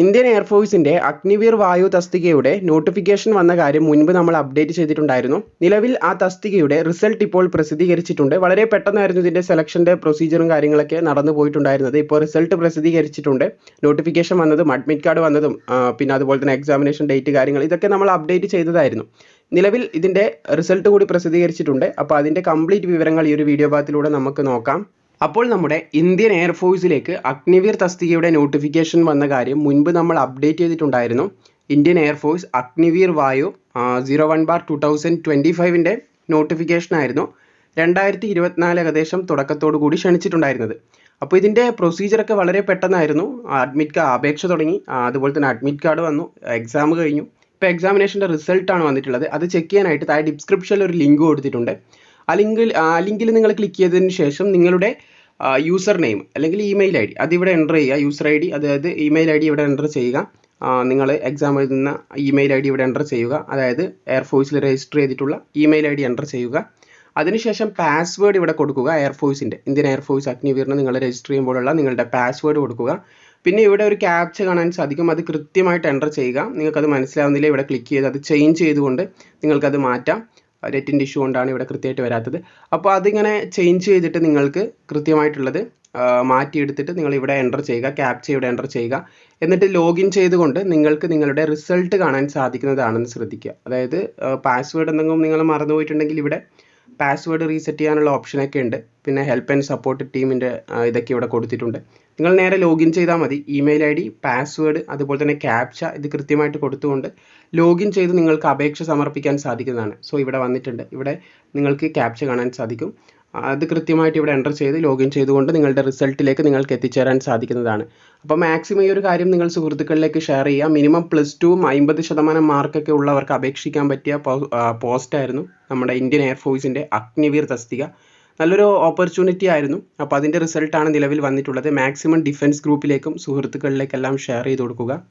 Indian എയർഫോഴ്സിന്റെ Agniveer വായു തസ്തികയുടെ notification വന്ന കാര്യം മുൻപ് നമ്മൾ അപ്ഡേറ്റ് ചെയ്തിട്ടുണ്ടായിരുന്നു. നിലവിൽ ആ തസ്തികയുടെ റിസൾട്ട് ഇപ്പോൾ പ്രസിദ്ധീകരിച്ചിട്ടുണ്ട്. വളരെ പെട്ടെന്നായിരുന്നു ഇതിന്റെ സെലക്ഷന്റെ പ്രൊസീജിയറും കാര്യങ്ങളൊക്കെ നടന്നു പോയിട്ടുണ്ടായിരുന്നത്. ഇപ്പോൾ റിസൾട്ട് പ്രസിദ്ധീകരിച്ചിട്ടുണ്ട്. നോട്ടിഫിക്കേഷൻ വന്നതും അഡ്മിറ്റ് കാർഡ് വന്നതും പിന്നെ അതുപോലെ തന്നെ എക്സാമിനേഷൻ ഡേറ്റ് കാര്യങ്ങൾ ഇതൊക്കെ നമ്മൾ അപ്ഡേറ്റ് ചെയ്തതായിരുന്നു. നിലവിൽ ഇതിന്റെ റിസൾട്ട് കൂടി പ്രസിദ്ധീകരിച്ചിട്ടുണ്ട്. അപ്പോൾ അതിന്റെ കംപ്ലീറ്റ് വിവരങ്ങൾ ഈ ഒരു വീഡിയോ ഭാഗത്തിലൂടെ നമുക്ക് നോക്കാം. അപ്പോൾ നമ്മുടെ ഇന്ത്യൻ എയർഫോഴ്സിലേക്ക് അഗ്നിവീർ തസ്തികയുടെ നോട്ടിഫിക്കേഷൻ വന്ന കാര്യം മുൻപ് നമ്മൾ അപ്ഡേറ്റ് ചെയ്തിട്ടുണ്ടായിരുന്നു. Indian air force Agniveer Vayu zero one bar two thousand twenty ഫൈവിന്റെ notification ആയിരുന്നു. രണ്ടായിരത്തി ഇരുപത്തിനാല് ഏകദേശം തുടക്കത്തോടു കൂടി ക്ഷണിച്ചിട്ടുണ്ടായിരുന്നത്. അപ്പോൾ ഇതിന്റെ പ്രൊസീജിയറൊക്കെ വളരെ പെട്ടെന്നായിരുന്നു. അഡ്മിറ്റ് കാർഡ് അപേക്ഷ തുടങ്ങി. അതുപോലെ തന്നെ അഡ്മിറ്റ് കാർഡ് വന്നു. എക്സാം കഴിഞ്ഞു. ഇപ്പോൾ എക്സാമിനേഷന്റെ റിസൾട്ടാണ് വന്നിട്ടുള്ളത്. അത് ചെക്ക് ചെയ്യാനായിട്ട് താഴെ ഡിസ്ക്രിപ്ഷനിൽ ഒരു ലിങ്ക് കൊടുത്തിട്ടുണ്ട്. ആ ലിങ്കിൽ ആ ലിങ്കിൽ നിങ്ങൾ ക്ലിക്ക് ചെയ്തതിന് ശേഷം നിങ്ങളുടെ യൂസർ നെയിം അല്ലെങ്കിൽ ഇമെയിൽ ഐ ഡി അതിവിടെ എന്റർ ചെയ്യുക. യൂസർ ഐ ഡി അതായത് ഇമെയിൽ ഐ ഡി ഇവിടെ എന്റർ ചെയ്യുക. നിങ്ങൾ എക്സാം എഴുതുന്ന ഇമെയിൽ ഐ ഡി ഇവിടെ എന്റർ ചെയ്യുക. അതായത് എയർഫോഴ്സിൽ രജിസ്റ്റർ ചെയ്തിട്ടുള്ള ഇമെയിൽ ഐ ഡി എന്റർ ചെയ്യുക. അതിനുശേഷം പാസ്വേഡ് ഇവിടെ കൊടുക്കുക. എയർഫോഴ്സിന്റെ ഇന്ത്യൻ എയർഫോഴ്സ് അഗ്നിവീറിന് നിങ്ങൾ രജിസ്റ്റർ ചെയ്യുമ്പോഴുള്ള നിങ്ങളുടെ പാസ്വേഡ് കൊടുക്കുക. പിന്നെ ഇവിടെ ഒരു ക്യാപ്ച കാണാൻ സാധിക്കും. അത് കൃത്യമായിട്ട് എന്റർ ചെയ്യുക. നിങ്ങൾക്കത് മനസ്സിലാവുന്നില്ല. ഇവിടെ ക്ലിക്ക് ചെയ്ത് അത് ചേഞ്ച് ചെയ്തുകൊണ്ട് നിങ്ങൾക്കത് മാറ്റാം. നെറ്റിന്റെ ഇഷ്യൂ കൊണ്ടാണ് ഇവിടെ കൃത്യമായിട്ട് വരാത്തത്. അപ്പോൾ അതിങ്ങനെ ചേഞ്ച് ചെയ്തിട്ട് നിങ്ങൾക്ക് കൃത്യമായിട്ടുള്ളത് മാറ്റിയെടുത്തിട്ട് നിങ്ങൾ ഇവിടെ എന്റർ ചെയ്യുക ക്യാപ്ച ഇവിടെ എന്റർ ചെയ്യുക. എന്നിട്ട് ലോഗിൻ ചെയ്തുകൊണ്ട് നിങ്ങൾക്ക് നിങ്ങളുടെ റിസൾട്ട് കാണാൻ സാധിക്കുന്നതാണെന്ന് ശ്രദ്ധിക്കുക. അതായത് പാസ്വേഡ് എന്തെങ്കിലും നിങ്ങൾ മറന്നുപോയിട്ടുണ്ടെങ്കിൽ ഇവിടെ പാസ്വേഡ് റീസെറ്റ് ചെയ്യാനുള്ള ഓപ്ഷനൊക്കെ ഉണ്ട്. പിന്നെ ഹെൽപ്പ് ആൻഡ് സപ്പോർട്ട് ടീമിന്റെ ഇതൊക്കെ ഇവിടെ കൊടുത്തിട്ടുണ്ട്. നിങ്ങൾ നേരെ ലോഗിൻ ചെയ്താൽ മതി. ഇമെയിൽ ഐ ഡി പാസ്വേഡ് അതുപോലെ തന്നെ ക്യാപ്ച ഇത് കൃത്യമായിട്ട് കൊടുത്തുകൊണ്ട് ലോഗിൻ ചെയ്ത് നിങ്ങൾക്ക് അപേക്ഷ സമർപ്പിക്കാൻ സാധിക്കുന്നതാണ്. സോ ഇവിടെ വന്നിട്ടുണ്ട്. ഇവിടെ നിങ്ങൾക്ക് ക്യാപ്ച കാണാൻ സാധിക്കും. അത് കൃത്യമായിട്ട് ഇവിടെ എന്റർ ചെയ്ത് ലോഗിൻ ചെയ്തുകൊണ്ട് നിങ്ങളുടെ റിസൾട്ടിലേക്ക് നിങ്ങൾക്ക് എത്തിച്ചേരാൻ സാധിക്കുന്നതാണ്. അപ്പോൾ മാക്സിമം ഈ ഒരു കാര്യം നിങ്ങൾ സുഹൃത്തുക്കളിലേക്ക് ഷെയർ ചെയ്യുക. മിനിമം പ്ലസ് ടുവും അമ്പത് ശതമാനം മാർക്കൊക്കെ ഉള്ളവർക്ക് അപേക്ഷിക്കാൻ പറ്റിയ പോസ്റ്റായിരുന്നു നമ്മുടെ ഇന്ത്യൻ എയർഫോഴ്സിന്റെ അഗ്നിവീർ തസ്തിക. നല്ലൊരു ഓപ്പർച്യൂണിറ്റി ആയിരുന്നു. അപ്പോൾ അതിന്റെ റിസൾട്ടാണ് നിലവിൽ വന്നിട്ടുള്ളത്. മാക്സിമം ഡിഫൻസ് ഗ്രൂപ്പിലേക്കും സുഹൃത്തുക്കളിലേക്കെല്ലാം ഷെയർ ചെയ്ത് കൊടുക്കുക.